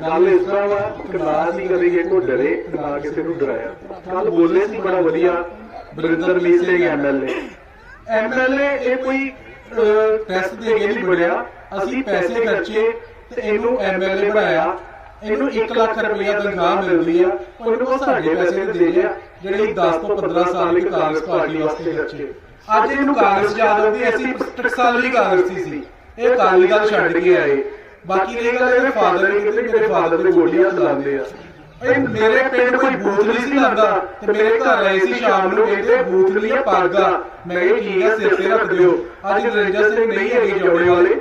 ਗੱਲ ਇਸ ਤਰ੍ਹਾਂ ਵਾ ਕਿ ਨਾ ਕਦੇ ਕਿਸੇ ਤੋਂ ਡਰੇ ਨਾ ਕਿਸੇ ਨੂੰ ਡਰਾਇਆ। ਕੱਲ ਬੋਲੇ ਸੀ ਬੜਾ ਵਧੀਆ ਬਰਿੰਦਰ ਮੀਤ ਸਿੰਘ ਐਮਐਲਏ ਐਮਐਲਏ ਇਹ ਕੋਈ ਟੈਸਟ ਦੇ ਕੇ ਨਹੀਂ ਬਣਿਆ ਅਸੀਂ ਪੈਸੇ ਖਰਚੇ ਤੇ ਇਹਨੂੰ ਐਮਐਲਏ ਬਣਾਇਆ। ਇਹਨੂੰ 1 ਲੱਖ ਰੁਪਇਆ ਤਨਖਾਹ ਮਿਲਦੀ ਆ ਪਰ ਇਹਨੂੰ ਉਹ ਸਾਡੇ ਪੈਸੇ ਦੇ ਰਿਹਾ ਜਿਹੜੇ 10 ਤੋਂ 15 ਸਾਲ ਇੱਕ ਕਾਂਗਰਸ ਪਾਰਟੀ ਵਾਸਤੇ ਖਰਚੇ। ਅੱਜ ਇਹਨੂੰ ਕਾਂਗਰਸ ਯਾਦ ਆਉਂਦੀ ਅਸੀਂ ਟਕਸਾਲ ਵੀ ਕਾਂਗਰਸੀ ਸੀ ਇਹ ਅਕਾਲੀ ਦਲ ਛੱਡ ਕੇ ਆਏ। ਬਾਕੀ ਇਹ ਗੱਲ ਇਹਦੇ ਫਾਦਰ ਨੇ ਕਿਤੇ ਮੇਰੇ ਫਾਦਰ ਦੇ ਗੋਲੀਆਂ ਚਲਾਉਂਦੇ ਆ। ਇਹ ਮੇਰੇ ਪਿੰਡ ਕੋਈ ਨਹੀਂ ਸੀ ਲਾਂਦਾ ਤੇ ਮੇਰੇ ਘਰ ਆਏ ਸੀ ਸ਼ਾਮ ਨੂੰ ਕਹਿੰਦੇ ਆ ਪਾਗਾ ਮੈਂ ਕਿਹਾ ਠੀਕ ਆ ਸਿਰ ਤੇ ਰੱਖ ਦਿਓ। ਅੱਜ ਨਰਿੰਦਰ ਸਿੰਘ ਨਹੀਂ ਹੈਗੇ ਜੋੜੇ ਵਾਲੇ।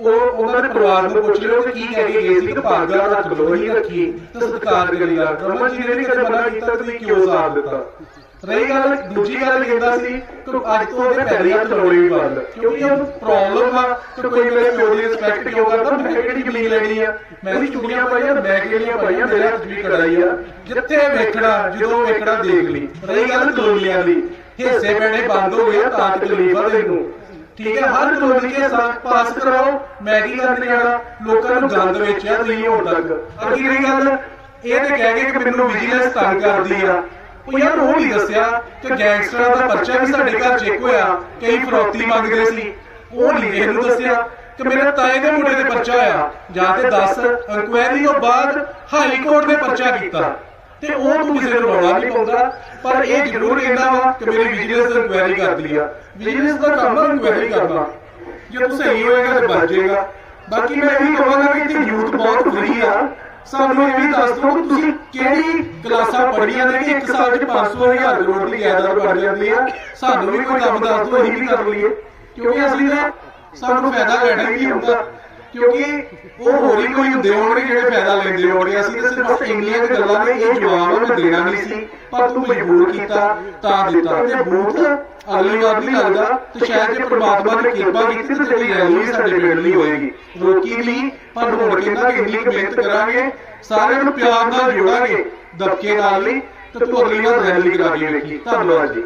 ਉਹ ਉਹਨਾਂ ਦੇ ਪਰਿਵਾਰ ਨੂੰ ਪੁੱਛ ਲਿਓ ਕਿ ਕੀ ਕਹਿ ਕੇ ਗਏ ਸੀ ਕਿ ਪਾਗਾ ਰੱਖ ਲਓ ਰੱਖੀ ਤੇ ਸਤਿਕਾਰ ਕਰੀਦਾ ਰਮਨ ਜੀ ਨੇ ਨਹੀਂ ਕਦੇ ਮਨਾ ਕੀਤਾ, ਤੁਸੀਂ ਕਿਉਂ ਸਾਥ ਦਿੱਤਾ? ਰਹੀ ਗੱਲ ਦੂਜੀ ਗੱਲ ਕਹਿੰਦਾ ਸੀ ਕਿ ਅੱਜ ਤੋਂ ਉਹਦੇ ਪੈਰੀ ਹੱਥ ਲਾਉਣੇ ਵੀ ਬੰਦ, ਕਿਉਂਕਿ ਉਹ ਪ੍ਰੋਬਲਮ ਆ ਕਿ ਕੋਈ ਮੇਰੇ ਪਿਓ ਦੀ ਰਿਸਪੈਕਟ ਕਿਉਂ ਕਰਦਾ? ਮੈਂ ਕਿਹੜੀ ਜ਼ਮੀਨ ਲੈਣੀ ਆ? ਮੈਂ ਵੀ ਚੁਗਲੀਆਂ ਪਾਈਆਂ, ਮੈਂ ਕਿਹੜੀਆਂ ਪਾਈਆਂ, ਮੇਰੇ ਹੱਥ ਵੀ ਕੜਾਈ ਆ। ਜਿੱਥੇ ਵੇਖਣਾ, ਜਦੋਂ ਵੇਖਣਾ ਦੇਖ ਲਈ। ਰਹੀ ਗੱਲ ਕਲੋਨੀਆਂ ਦੀ, ਹਿੱਸੇ ਪੈਣੇ ਬੰਦ ਹੋ ਗਏ ਆ, ਤਾਂ ਤਕਲੀਫ ਆ ਤੈਨੂੰ। ਠੀਕ ਹੈ, ਹਰ ਕਲੋਨੀ ਕੇ ਪਾਸ ਕਰਾਓ ਮੈਂ ਕਰਨ ਜਾਣਾ ਲੋਕਾਂ ਨੂੰ ਗੰਦ ਵੇਚਿਆ, ਤੁਸੀਂ ਹੁਣ ਤੱਕ ਅਗਲੀ ਰਹੀ ਗੱਲ, ਇਹ ਤੇ ਕਹਿ ਗਏ ਕਿ ਮੈਨੂੰ ਵਿਜੀਲੈਂਸ ਤੰਗ ਕਰਦੀ ਆ। ਉਹ ਯਾਰ ਉਹ ਨਹੀਂ ਦੱਸਿਆ ਕਿ ਗੈਂਗਸਟਰਾਂ ਦਾ ਪਰਚਾ ਵੀ ਸਾਡੇ ਘਰ ਚੈੱਕ ਹੋਇਆ, ਕਈ ਫਰੋਤੀ ਮੰਗਦੇ ਸੀ। ਉਹ ਨਹੀਂ ਕਿਸੇ ਦੱਸਿਆ ਕਿ ਮੇਰੇ ਤਾਏ ਦੇ ਮੁੰਡੇ ਦੇ ਪਰਚਾ ਆਇਆ। ਜਾਂ ਤੇ 10 ਇਨਕੁਆਇਰੀ ਤੋਂ ਬਾਅਦ ਹਾਈ ਕੋਰਟ ਨੇ ਪਰਚਾ ਕੀਤਾ। ਤੇ ਉਹ ਤੂੰ ਕਿਸੇ ਨੂੰ ਰੌਲਾ ਨਹੀਂ ਪਾਉਂਦਾ, ਪਰ ਇਹ ਜ਼ਰੂਰ ਕਹਿੰਦਾ ਵਾ ਕਿ ਮੇਰੀ ਵਿਜੀਲੈਂਸ ਇਨਕੁਆਇਰੀ ਕਰਦੀ ਆ। ਵਿਜੀਲੈਂਸ ਦਾ ਕੰਮ ਆ ਇਨਕੁਆਇਰੀ ਕਰਨਾ ਜੇ ਤੂੰ ਸਹੀ ਹੋਏਗਾ ਤੇ ਬਚ ਜਾਏਗਾ। ਬਾਕੀ ਮੈਂ ਇਹ ਕਹਾਂਗਾ ਕਿ ਇੱਥੇ ਯੂਥ ਬਹੁਤ ਫਰੀ ਆ। ਸਾਨੂੰ ਇਹ ਵੀ ਦੱਸ ਦਿਓ ਕਿ ਤੁਸੀਂ ਕਿਹੜੀ ਕਲਾਸਾਂ ਪੜ੍ਹੀਆਂ ਨੇ ਕਿ ਇੱਕ ਸਾਲ 'ਚ 500 ਹਜ਼ਾਰ ਕਰੋੜ ਦੀ ਜਾਇਦਾਦ ਬਣ ਜਾਂਦੀ ਆ। ਸਾਨੂੰ ਵੀ ਕੋਈ ਕੰਮ ਦੱਸ ਦਿਓ, ਅਸੀਂ ਵੀ ਕਰ ਲਈਏ। ਕਿਉਂਕਿ ਅਸੀਂ ਤਾਂ ਸਾਨੂੰ ਫਾਇਦਾ ਲੈਣਾ ਹੀ ਹੁੰਦਾ। ਕਿਉਂਕਿ ਉਹ ਹੋਰ ਹੀ ਕੋਈ ਹੁੰਦੇ ਹੋਣਗੇ ਜਿਹੜੇ ਫਾਇਦਾ ਲੈਂਦੇ ਹੋਣਗੇ। ਅਸੀਂ ਤਾਂ ਸਿਰਫ ਇੰਗਲੀਆਂ ਗੱਲਾਂ ਨੇ ਇਹ ਜਵਾਬ ਮੈਂ ਦੇਣਾ ਨਹੀਂ ਸੀ। ਪਰ ਤੂੰ ਮਜਬੂਰ ਕੀਤਾ, ਤਾਂ ਦਿੱਤਾ। ਤੇ ਬੂਥ ਅਗਲੀ ਵਾਰ ਨਹੀਂ ਲੱਗਦਾ, ਤੇ ਸ਼ਾਇਦ ਜੇ ਪ੍ਰਮਾਤਮਾ ਨੇ ਕਿਰਪਾ ਕੀਤੀ, ਤੇ ਤੇਰੀ ਰੈਲੀ ਸਾਡੇ ਪਿੰਡ ਲਈ ਹੋਏਗੀ। ਰੋਕੀ ਲਈ ਪਰ ਹੋਰ ਕਹਿੰਦਾ ਕਿ ਇੰਨੀ ਮਿਹਨਤ ਕਰਾਂਗੇ, ਸਾਰਿਆਂ ਨੂੰ ਪਿਆਰ ਨਾਲ ਜੋੜਾਂਗੇ, ਦਬਕੇ ਨਾਲ ਨਹੀਂ, ਤੇ ਤੂੰ ਅਗਲੀ ਵਾਰ ਰੈਲੀ ਕਰਾ ਕੇ ਵੇਖੀ। ਧੰਨਵਾਦ ਜੀ।